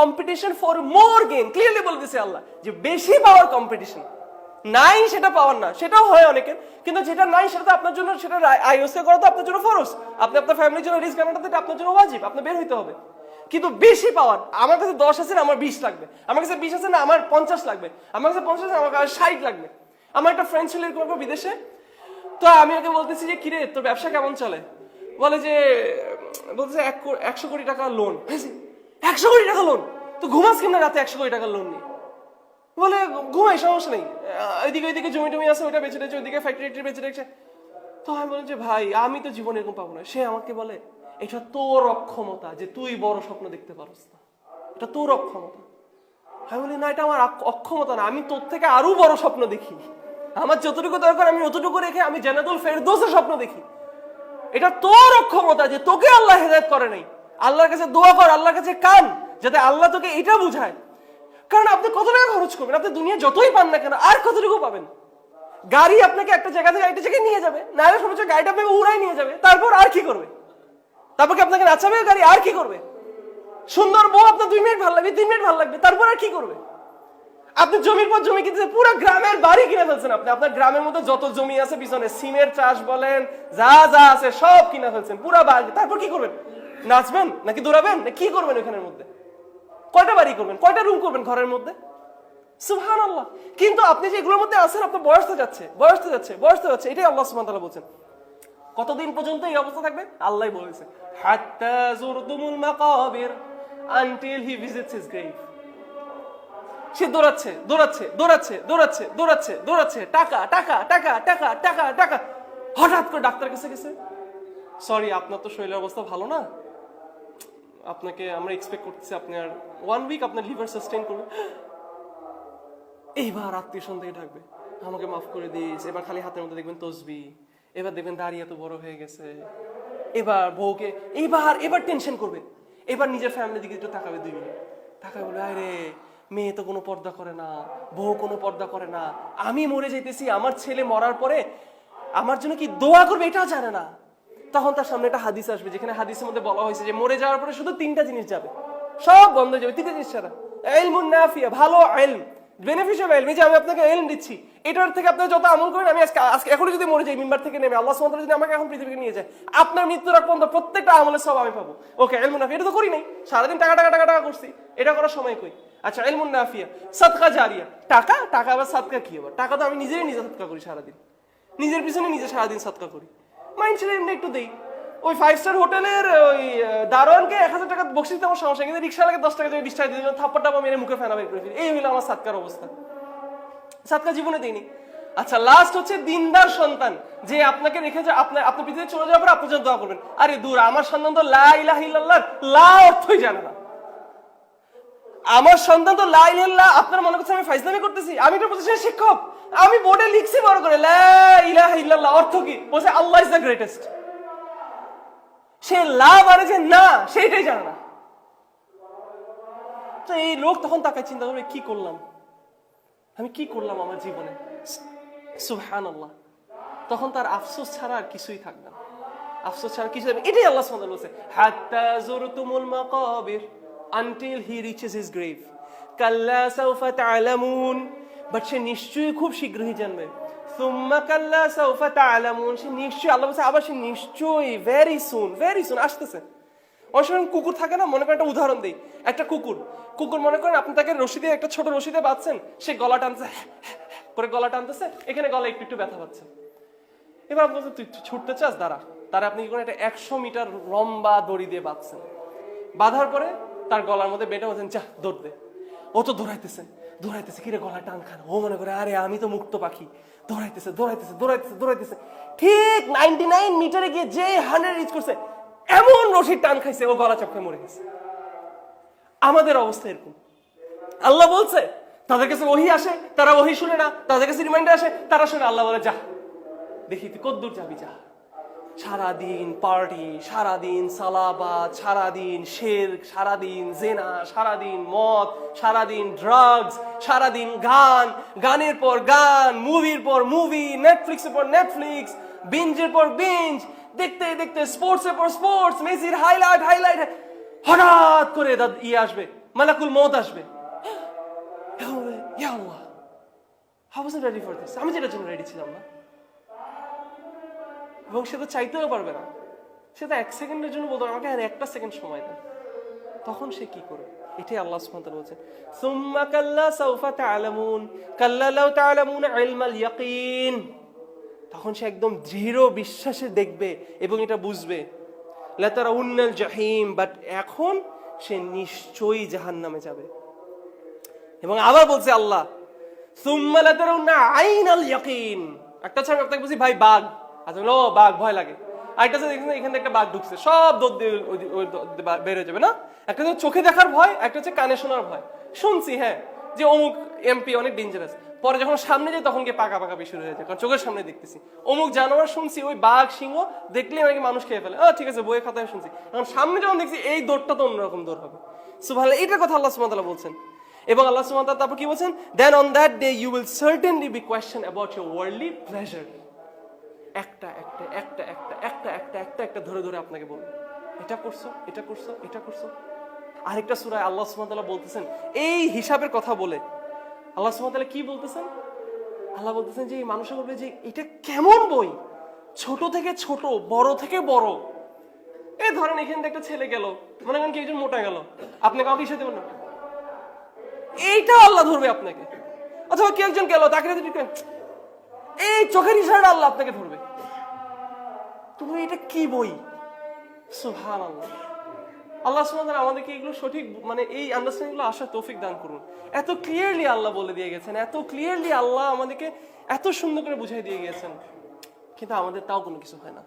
Competition for more gain clearly বলে দিছে আল্লাহ যে বেশি পাওয়ার কম্পিটিশন নাই সেটা পাওয়ার না, সেটাও হয় অনেকের, কিন্তু যেটা নাই সেটা তো আপনার জন্য, সেটা আইওসে করা তো আপনার জন্য ফরজ আপনি আপনার ফ্যামিলির জন্য রিস্ক আনাটা এটা আপনার জন্য ওয়াজিব আপনি বের হইতে হবে। কিন্তু বেশি পাওয়ার আমার কাছে দশ আছে না, আমার বিশ লাগবে। আমার কাছে বিশ আছে না, আমার পঞ্চাশ লাগবে। আমার কাছে পঞ্চাশ আছে আমার কাছে ষাট লাগবে। আমার একটা ফ্রেন্ড ছিল, এরকম বিদেশে। তো আমি ওকে বলতেছি যে, কিরে, তোর ব্যবসা কেমন চলে? বলে যে, বলতেছে একশো কোটি টাকা লোন একশো কোটি টাকা লোন তো ঘুমাস কেমন রাতে একশো কোটি টাকার লোন নিয়ে? বলে, ঘুমাই, সমস্যা নেই। এদিকে ওইদিকে জমি টমি আছে, ওইটা বেঁচে রেখেছে, ওইদিকে ফ্যাক্টরি বেঁচে রেখেছে। তো আমি বললাম যে, ভাই, আমি তো জীবনে এরকম পাবো না। সে আমাকে বলে, এটা তোর অক্ষমতা যে তুই বড় স্বপ্ন দেখতে পারস না। এটা তোর অক্ষমতা। আমি বলি, না, এটা আমার অক্ষমতা না। আমি তোর থেকে আরও বড় স্বপ্ন দেখি। আমার যতটুকু দরকার, আমি অতটুকু রেখে আমি জানাতুল ফেরদোসের স্বপ্ন দেখি। এটা তোর অক্ষমতা যে তোকে আল্লাহ হেদায়ত করে নাই। আল্লাহর কাছে দোয়া কর, আল্লাহর কাছে কান, যাতে আল্লাহ তোকে এটা বুঝায়। কারণ আপনি কত টাকা খরচ করবেন? আপনি দুনিয়া যতই পান না কেন, আর কতটুকু পাবেন? গাড়ি আপনাকে একটা জায়গা থেকে একটা জায়গায় নিয়ে যাবে। নাহলে সর্বোচ্চ গাড়িটা আপনাকে উড়াই নিয়ে যাবে। তারপর আর কি করবে? তারপর কি আপনাকে নাচাবে গাড়ি? আর কি করবে? সুন্দর বউ আপনার দুই মিনিট ভালো লাগবে, তিন মিনিট ভালো লাগবে, তারপর আর কি করবে? আপনি জমির পর জমি কিনতে পুরো গ্রামের বাড়ি কিনে ফেলছেন আপনি। আপনার গ্রামের মধ্যে যত জমি আছে, পিছনে সিমের চাষ বলেন, যা যা আছে, সব কিনে ফেলছেন, পুরো বাড়ি। তারপর কি করবেন? নাচবেন নাকি দৌড়াবেন? না কি করবেন ওখানের মধ্যে? কয়টা বাড়ি করবেন? কয়টা রুম করবেন ঘরের মধ্যে? সুবহান আল্লাহ কিন্তু আপনি যে এগুলোর মধ্যে আছেন, আপনার বয়স তো যাচ্ছে, বয়স তো যাচ্ছে, বয়স তো যাচ্ছে। এটাই আল্লাহ সুবহান তাআলা বলছেন। কতদিন পর্যন্ত এই অবস্থা থাকবে? আল্লাহ বলেছে, হাত্তা জুরতুমুল মাকাবির আনটিল হি সে দৌড়াচ্ছে দৌড়াচ্ছে দৌড়াচ্ছে দৌড়াচ্ছে দৌড়াচ্ছে দৌড়াচ্ছে। টাকা টাকা টাকা টাকা টাকা টাকা। হঠাৎ করে ডাক্তার কাছে গেছে। সরি আপনার তো শরীরের অবস্থা ভালো না? আপনাকে আমরা এক্সপেক্ট করতেছি আপনার ওয়ান উইক আপনার লিভার সাস্টেইন করবে। এইবার আত্মীয় সন্দেহে ডাকবে, আমাকে মাফ করে দিস, এবার খালি হাতের মধ্যে দেখবেন তসবি, এবার দেখবেন দাড়ি এত বড় হয়ে গেছে, এবার বউকে এবার এবার টেনশন করবে। এবার নিজের ফ্যামিলির দিকে একটু তাকাবে দুই মিনিট। তাকাবে বলে, আরে, মেয়ে তো কোনো পর্দা করে না, বউ কোনো পর্দা করে না, আমি মরে যাইতেছি, আমার ছেলে মরার পরে আমার জন্য কি দোয়া করবে এটাও জানে না। তখন তার সামনে একটা হাদিস আসবে, যেখানে হাদিসের মধ্যে বলা হয়েছে যে মরে যাওয়ার পরে শুধু তিনটা জিনিস যাবে। সব বন্ধ যাবে, তিনটা জিনিস ছাড়া। ভালো বেনিফিশিয়াল যে আমি আপনাকে এলম দিচ্ছি, এটার থেকে আপনারা যত আমল করেন, আমি আজকে এখনই যদি মরে যাই থেকে নেমে, আল্লাহ যদি আমাকে এখন পৃথিবীকে নিয়ে যায়, আপনার মৃত্যুর আগ পর্যন্ত প্রত্যেকটা আমলের সব আমি পাবো। ওকে এটা তো করি নাই। সারাদিন টাকা টাকা টাকা টাকা করছি। এটা করার সময় কই? আচ্ছা এলমুন নাফিয়া, সাদকা জারিয়া। টাকা? টাকা আবার সাদকা কি আবার? টাকা তো আমি নিজেই নিজে সাদকা করি সারাদিন। নিজের পিছনে নিজে সারাদিন সাদকা করি। মাইন্ড ছেড়ে এমনি একটু দেই। ওই ফাইভ স্টার হোটেলের, ওই দারোয়ানকে এক হাজার টাকা বকশিস দিতে আমার সমস্যা কিন্তু রিক্সাওয়ালাকে দশ টাকা বিশ টাকা দিয়ে দিলাম থাপ্পড় টাপা মেরে মুখে ফেনা বের করে ফেলি। এই হইল আমার সাতকার অবস্থা। সাতকা জীবনে দিইনি। আচ্ছা লাস্ট হচ্ছে দিনদার সন্তান, যে আপনাকে রেখে যা আপনার আপনি পৃথিবীতে চলে যাওয়ার পর আপনার জন্য দোয়া করবেন। আরে দূর, আমার সন্তান তো লা ইলাহা লা অর্থই জানে না। আমার সন্তান তো লা ইলাহা ইল্লাল্লাহ আপনার মনে করছে আমি ফাইজলামি করতেছি? আমি তো প্রতিষ্ঠানের শিক্ষক। আমি বোর্ডে লিখছি বড় করে, লা ইলাহা অর্থ কি? বলছে, আল্লাহ ইজ দ্য গ্রেটেস্ট সে লা মানে যে না, সেইটাই জানে না। তো এই লোক তখন তাকে চিন্তা করবে কি করলাম? আমি কি করলাম আমার জীবনে? সুবহান আল্লাহ তখন তার আফসোস ছাড়া আর কিছুই থাকবে না। আফসোস ছাড়া কিছু এটাই আল্লাহ সুবহানাহু বলছে, হাত্তা যুরতুমুল মাকাবির। Until he reaches his grave কাল্লা সাউফা তা'লামুন বাট সে নিশ্চয়ই খুব শীঘ্রই জানবে। সুম্মা কাল্লা সাউফা তা'লামুন. সে নিশ্চয়ই, আল্লাহ বলছে, আবার সে নিশ্চয়ই ভেরি সুন ভেরি সুন আসতেছে। অনেক কুকুর থাকে না? মনে করেন একটা উদাহরণ দিই। একটা কুকুর। কুকুর মনে করেন আপনি তাকে রশি দিয়ে, একটা ছোট রশি দিয়ে বাঁধছেন, সে গলা টানছে, করে গলা টানতেছে, এখানে গলা একটু একটু ব্যথা পাচ্ছে। এবার আপনি তুই ছুটতে চাস? দাঁড়া। তার আপনি কি করেন একটা একশো মিটার লম্বা দড়ি দিয়ে বাঁধছেন। বাঁধার পরে তার গলার মধ্যে বেটে বলছেন যা দে। ও তো দৌড়াইতেছে দৌড়াইতেছে, কিরে গলা টান খান? ও মনে করে, আরে, আমি তো মুক্ত পাখি। দৌড়াইতেছে দৌড়াইতেছে দৌড়াইতেছে দৌড়াইতেছে। ঠিক নাইনটি নাইন মিটারে গিয়ে যে হান্ড্রেড রিচ করছে, এমন রশির টান খাইছে, ও গলা চপকে মরে গেছে। আমাদের অবস্থা এরকম। আল্লাহ বলছে, তাদের কাছে ওহি আসে, তারা ওহি শুনে না, তাদের কাছে রিমাইন্ডার আসে, তারা শুনে আল্লাহ বলে যা দেখি তুই কদ্দূর যাবি যা সারাদিন পার্টি, সারাদিন সালাবাদ সারাদিন শের, সারাদিন জেনা, সারাদিন মদ, সারাদিন ড্রাগস সারাদিন গান, গানের পর গান, মুভির পর মুভি নেটফ্লিক্সের পর নেটফ্লিক্স বিঞ্জের পর বিঞ্জ দেখতে দেখতে স্পোর্টসের পর স্পোর্টস মেসির হাইলাইট হাইলাইট হঠাৎ করে ইয়ে আসবে, মালাকুল মত আসবে। ইয়া Allah. How was ready for this আমি যেটার জন্য রেডি ছিলাম না। এবং সে তো চাইতেও পারবে না। সে তো এক সেকেন্ডের জন্য বলতো আমাকে আর একটা সেকেন্ড সময় দেন তখন সে কি করবে? এটাই আল্লাহ সুবহানাহু বলছেন সুম্মা কাল্লা সাউফা তা'লামুন কাল্লা লাউ তা'লামুন ইলমাল ইয়াকিন। তখন সে একদম দৃঢ় বিশ্বাসে দেখবে এবং এটা বুঝবে। লাতারা উন্নাল জাহিম, বাট এখন সে নিশ্চয়ই জাহান্নামে যাবে। এবং আবার বলছে আল্লাহ, সুম্মা লাতারাউন্না আইনাল ইয়াকিন। একটা ছাড়া আপনাকে বলছি, ভাই, বাঘ। আচ্ছা ও, বাঘ, ভয় লাগে। আরেকটা দেখছেন এখানে একটা বাঘ ঢুকছে। সব দৌড় দিয়ে ওই দি- ওই দ- দি- বা- বের হয়ে যাবে, না? একটা হচ্ছে চোখে দেখার ভয়, একটা হচ্ছে কানে শোনার ভয়। শুনছি হ্যাঁ যে অমুক এমপি অনেক ডেঞ্জারাস পরে যখন সামনে যাই, তখন গিয়ে পাকা পাকা শুরু হয়ে যায়, কারণ চোখের সামনে দেখতেছি। অমুক জানোয়ার, শুনছি, ওই বাঘ, সিংহ, দেখলে অনেকে মানুষ খেয়ে ফেলে। ঠিক আছে, বইয়ের খাতায় শুনছি। এখন সামনে যখন দেখছি, এই দৌড়টা তো অন্যরকম দৌড় হবে। সুবহানাল্লাহ এটার কথা আল্লাহ তাআলা বলছেন। এবং আল্লাহ সুবহানাহু তারপর কি বলছেন? Then on that day you will certainly be question about your worldly pleasure একটা একটা একটা একটা একটা একটা একটা একটা ধরে ধরে আপনাকে বলবে। এটা করছ এটা করছ এটা করছ। আরেকটা সূরায় আল্লাহ তাআলা বলতেছেন, এই হিসাবের কথা বলে। আল্লাহ সুবহানাহু কি বলতেছেন? আল্লাহ বলতেছেন যে, এই মানুষের বলবে যে এটা কেমন বই? ছোট থেকে ছোট, বড় থেকে বড়। এই ধরেন এখান থেকে একটা ছেলে গেল, মনে করেন কি একজন মোটা গেল। আপনি কাউকে হিসেবে দেবেন না। এইটা আল্লাহ ধরবে আপনাকে। অথবা কেউ একজন গেল, তাকে এই চোখের ইশারা আল্লাহ আপনাকে ধরবে। তুমি এটা কি বই? সুহান আল্লাহ আল্লাহ সুবহানাহু আমাদেরকে এগুলো সঠিক মানে এই আন্ডারস্ট্যান্ডিংগুলো আসার তৌফিক দান করুন। এত ক্লিয়ারলি আল্লাহ বলে দিয়ে গেছেন, এত ক্লিয়ারলি আল্লাহ আমাদেরকে এত সুন্দর করে বুঝাই দিয়ে গেছেন। কিন্তু আমাদের তাও কোনো কিছু হয় না।